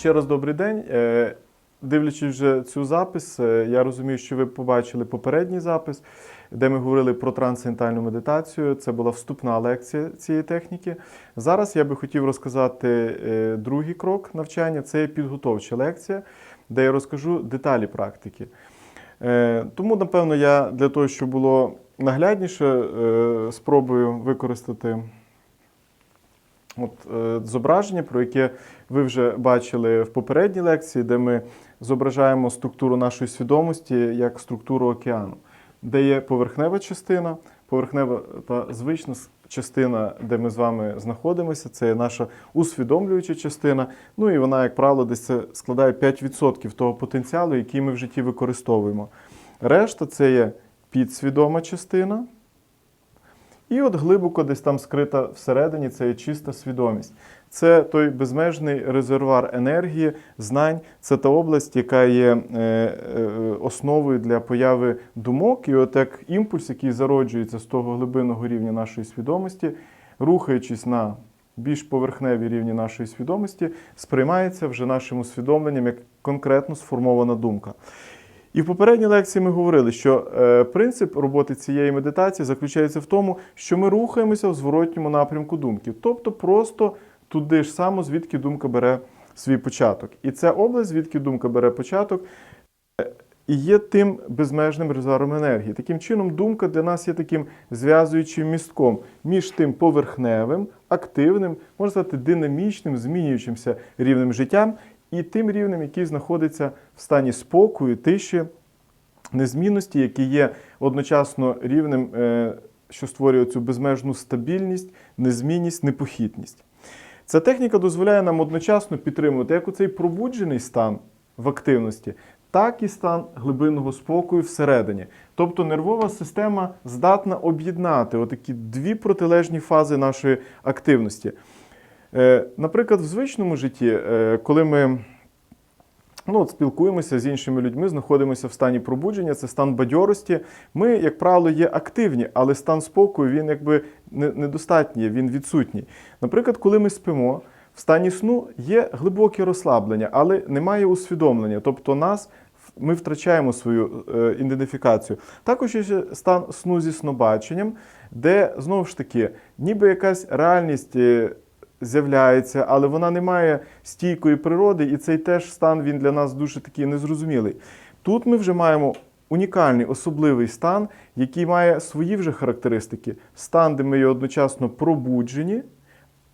Ще раз добрий день. Е, Дивлячись вже цю запис, е, я розумію, що ви побачили попередній запис, де ми говорили про трансцендентальну медитацію. Це була вступна лекція цієї техніки. Зараз я би хотів розказати е, другий крок навчання це підготовча лекція, де я розкажу деталі практики. Тому, напевно, я для того, щоб було наглядніше, спробую використати от, е, зображення, про яке ви вже бачили в попередній лекції, де ми зображаємо структуру нашої свідомості як структуру океану, де є поверхнева частина, поверхнева та звична частина, де ми з вами знаходимося, це є наша усвідомлююча частина. Ну і вона, як правило, десь складає 5% того потенціалу, який ми в житті використовуємо. Решта це є підсвідома частина. І от глибоко десь там скрита всередині це є чиста свідомість. Це той безмежний резервуар енергії, знань, це та область, яка є е, е, основою для появи думок. І от як імпульс, який зароджується з того глибинного рівня нашої свідомості, рухаючись на більш поверхневі рівні нашої свідомості, сприймається вже нашим усвідомленням як конкретно сформована думка. І в попередній лекції ми говорили, що е, принцип роботи цієї медитації заключається в тому, що ми рухаємося в зворотньому напрямку думки, тобто просто туди ж само, звідки думка бере свій початок. І ця область, звідки думка бере початок, е, і є тим безмежним резервом енергії. Таким чином, думка для нас є таким зв'язуючим містком між тим поверхневим, активним, можна сказати, динамічним, змінюючимся рівнем життям і тим рівнем, який знаходиться в стані спокою, тиші, незмінності, який є одночасно рівнем, е, що створює цю безмежну стабільність, незмінність, непохитність. Ця техніка дозволяє нам одночасно підтримувати як оцей пробуджений стан в активності, так і стан глибинного спокою всередині. Тобто нервова система здатна об'єднати отакі дві протилежні фази нашої активності. Е, Наприклад, в звичному житті, е, коли ми ну, от спілкуємося з іншими людьми, знаходимося в стані пробудження, це стан бадьорості. Ми, як правило, є активні, але стан спокою він якби недостатній, він відсутній. Наприклад, коли ми спимо, в стані сну є глибоке розслаблення, але немає усвідомлення. Тобто нас ми втрачаємо свою е, ідентифікацію. Також є стан сну зі снобаченням, де знову ж таки, ніби якась реальність. З'являється, але вона не має стійкої природи, і цей теж стан він для нас дуже такий незрозумілий. Тут ми вже маємо унікальний особливий стан, який має свої вже характеристики. Стан, де ми є одночасно пробуджені,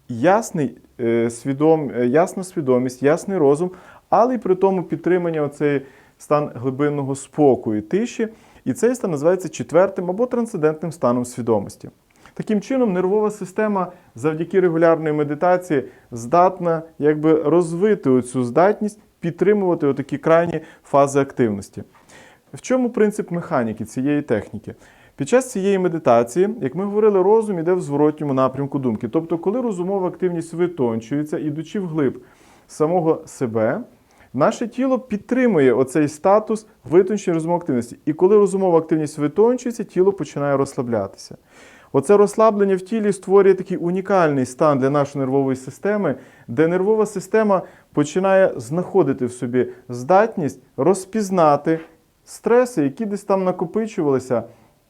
ясний, е, свідом, е, ясна свідомість, ясний розум, але й при тому підтримання оцей стан глибинного спокою, тиші. І цей стан називається четвертим або трансцендентним станом свідомості. Таким чином, нервова система завдяки регулярної медитації здатна якби розвити оцю здатність підтримувати отакі крайні фази активності. В чому принцип механіки цієї техніки? Під час цієї медитації, як ми говорили, розум іде в зворотньому напрямку думки. Тобто, коли розумова активність витончується, ідучи вглиб самого себе, наше тіло підтримує оцей статус витончення розумової активності. І коли розумова активність витончується, тіло починає розслаблятися. Оце розслаблення в тілі створює такий унікальний стан для нашої нервової системи, де нервова система починає знаходити в собі здатність розпізнати стреси, які десь там накопичувалися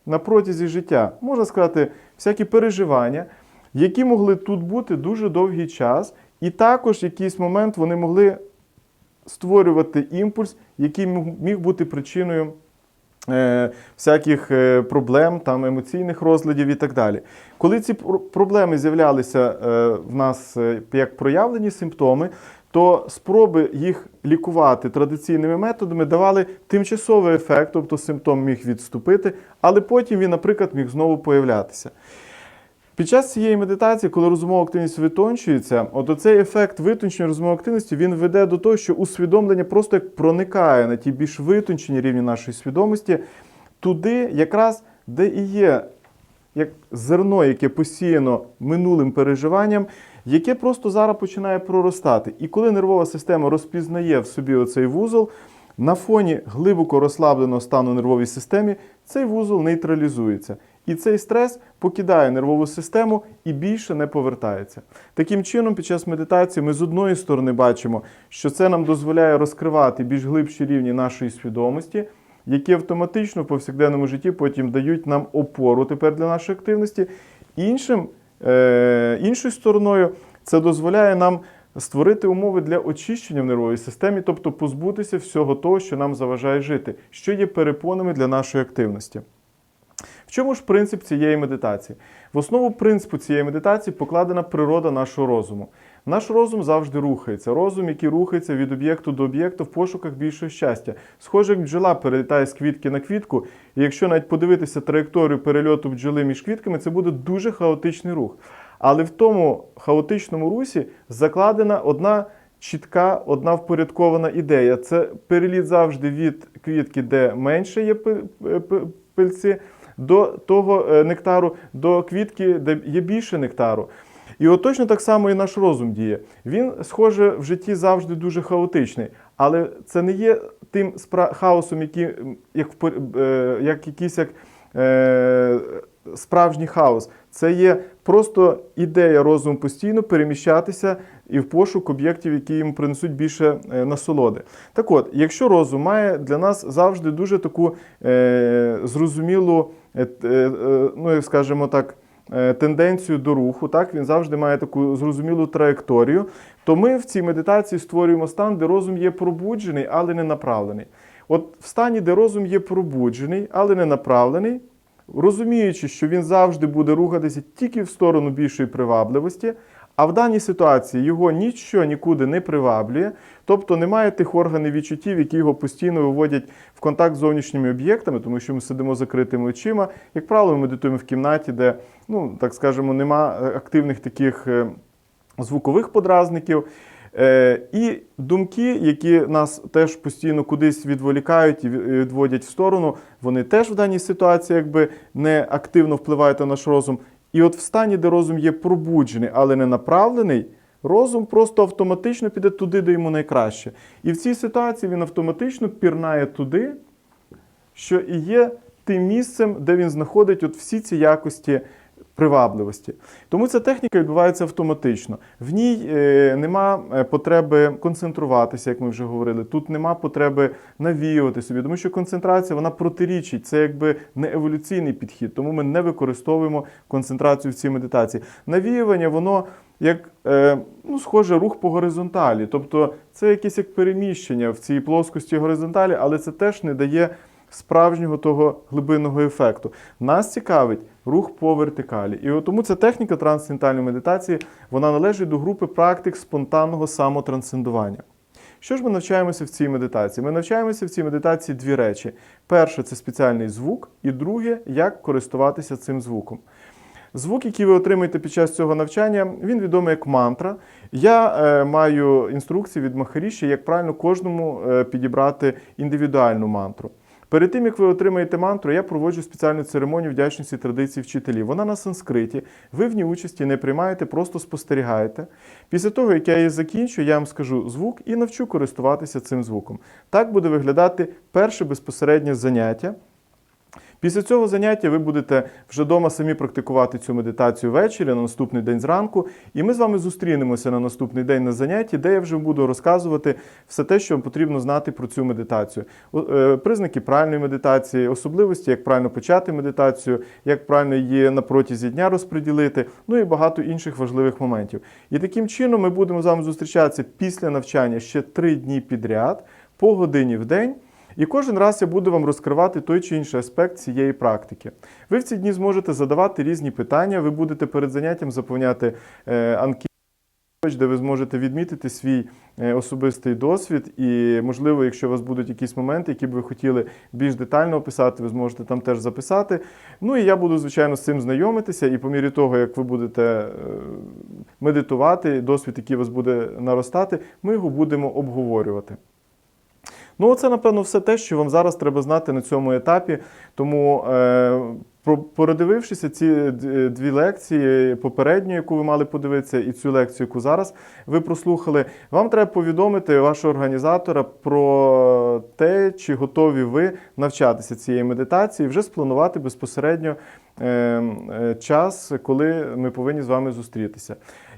на протязі життя. Можна сказати, всякі переживання, які могли тут бути дуже довгий час, і також в якийсь момент вони могли створювати імпульс, який міг- бути причиною всяких е, проблем, там, емоційних розладів і так далі. Коли ці проблеми з'являлися е, в нас е, як проявлені симптоми, то спроби їх лікувати традиційними методами давали тимчасовий ефект, тобто симптом міг відступити, але потім він, наприклад, міг знову появлятися. Під час цієї медитації, коли розумова активність витончується, от оцей ефект витончення розумової активності він веде до того, що усвідомлення просто як проникає на ті більш витончені рівні нашої свідомості, туди, якраз де і є як зерно, яке посіяно минулим переживанням, яке просто зараз починає проростати. І коли нервова система розпізнає в собі оцей вузол, на фоні глибоко розслабленого стану нервовій системі цей вузол нейтралізується. І цей стрес покидає нервову систему і більше не повертається. Таким чином, під час медитації ми з одної сторони бачимо, що це нам дозволяє розкривати більш глибші рівні нашої свідомості, які автоматично в повсякденному житті потім дають нам опору тепер для нашої активності. Іншим, е, іншою стороною це дозволяє нам створити умови для очищення в нервовій системі, тобто позбутися всього того, що нам заважає жити, що є перепонами для нашої активності. Чому ж принцип цієї медитації? В основу принципу цієї медитації покладена природа нашого розуму. Наш розум завжди рухається. Розум, який рухається від об'єкту до об'єкту в пошуках більшого щастя. Схоже, як бджола перелітає з квітки на квітку, і якщо навіть подивитися траєкторію перельоту бджоли між квітками, це буде дуже хаотичний рух. Але в тому хаотичному русі закладена одна чітка, одна впорядкована ідея. Це переліт завжди від квітки, де менше є пи- пи- пильці, до того е, нектару, до квітки, де є більше нектару. І от точно так само і наш розум діє. Він, схоже, в житті завжди дуже хаотичний, але це не є тим хаосом, який, як, е, як якийсь як, е, справжній хаос. Це є просто ідея розуму постійно переміщатися і в пошук об'єктів, які йому принесуть більше е, насолоди. Так от, якщо розум має для нас завжди дуже таку е, зрозумілу, ну як скажімо так, е, тенденцію до руху, так він завжди має таку зрозумілу траєкторію, то ми в цій медитації створюємо стан, де розум є пробуджений, але не направлений. От в стані, де розум є пробуджений, але не направлений, розуміючи, що він завжди буде рухатися тільки в сторону більшої привабливості, а в даній ситуації його нічого нікуди не приваблює, тобто немає тих органів відчуттів, які його постійно виводять в контакт з зовнішніми об'єктами, тому що ми сидимо закритими очима. Як правило, ми медитуємо в кімнаті, де, ну так скажемо, нема е, активних таких е, звукових подразників. Е, І думки, які нас теж постійно кудись відволікають і відводять в сторону, вони теж в даній ситуації якби не активно впливають на наш розум. І от в стані, де розум є пробуджений, але не направлений, розум просто автоматично піде туди, де йому найкраще. І в цій ситуації він автоматично пірнає туди, що і є тим місцем, де він знаходить от всі ці якості привабливості. Тому ця техніка відбувається автоматично. В ній е, нема е, потреби концентруватися, як ми вже говорили. Тут нема потреби навіювати собі, тому що концентрація вона протирічить. Це якби не еволюційний підхід, тому ми не використовуємо концентрацію в цій медитації. Навіювання, воно як е, ну, схоже рух по горизонталі. Тобто це якесь як переміщення в цій плоскості горизонталі, але це теж не дає справжнього того глибинного ефекту. Нас цікавить рух по вертикалі. І тому ця техніка трансцендентальної медитації вона належить до групи практик спонтанного самотрансцендування. Що ж ми навчаємося в цій медитації? Ми навчаємося в цій медитації дві речі: перше це спеціальний звук, і друге як користуватися цим звуком. Звук, який ви отримаєте під час цього навчання, він відомий як мантра. Я е, маю інструкції від Махаріші, як правильно кожному е, підібрати індивідуальну мантру. Перед тим, як ви отримаєте мантру, я проводжу спеціальну церемонію вдячності традиції вчителів. Вона на санскриті. Ви в ній участі не приймаєте, просто спостерігаєте. Після того, як я її закінчу, я вам скажу звук і навчу користуватися цим звуком. Так буде виглядати перше безпосереднє заняття. Після цього заняття ви будете вже вдома самі практикувати цю медитацію ввечері на наступний день зранку. І ми з вами зустрінемося на наступний день на занятті, де я вже буду розказувати все те, що вам потрібно знати про цю медитацію. Е, Признаки правильної медитації, особливості, як правильно почати медитацію, як правильно її на протязі дня розподілити, ну і багато інших важливих моментів. І таким чином ми будемо з вами зустрічатися після навчання ще три дні підряд, по годині в день. І кожен раз я буду вам розкривати той чи інший аспект цієї практики. Ви в ці дні зможете задавати різні питання, ви будете перед заняттям заповняти е, анкету, де ви зможете відмітити свій е, особистий досвід. І, можливо, якщо у вас будуть якісь моменти, які б ви хотіли більш детально описати, ви зможете там теж записати. Ну і я буду, звичайно, з цим знайомитися, і по мірі того, як ви будете е, медитувати, досвід, який у вас буде наростати, ми його будемо обговорювати. Ну, це, напевно, все те, що вам зараз треба знати на цьому етапі. Тому е, Передивившися ці дві лекції, попередню, яку ви мали подивитися, і цю лекцію, яку зараз ви прослухали, вам треба повідомити вашого організатора про те, чи готові ви навчатися цієї медитації, вже спланувати безпосередньо е, е, час, коли ми повинні з вами зустрітися.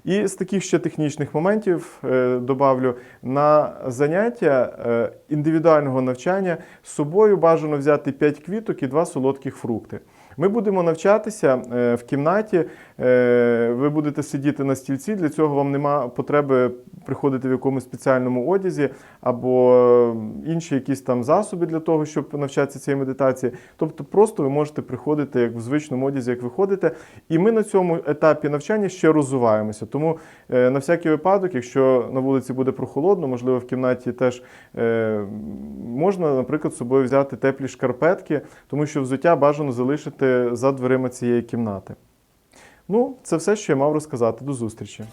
І з таких ще технічних моментів е, добавлю на заняття е, індивідуального навчання з собою бажано взяти 5 квіток і 2 солодких фрукти. Ми будемо навчатися е, в кімнаті. е, Ви будете сидіти на стільці. Для цього вам нема потреби приходити в якомусь спеціальному одязі або інші якісь там засоби для того, щоб навчатися цієї медитації. Тобто, просто ви можете приходити як в звичному одязі, як ви ходите. І ми на цьому етапі навчання ще розвиваємося. Тому е, на всякий випадок, якщо на вулиці буде прохолодно, можливо, в кімнаті теж можна, наприклад, з собою взяти теплі шкарпетки, тому що взуття бажано залишити за дверима цієї кімнати. Ну, це все, що я мав розказати. До зустрічі.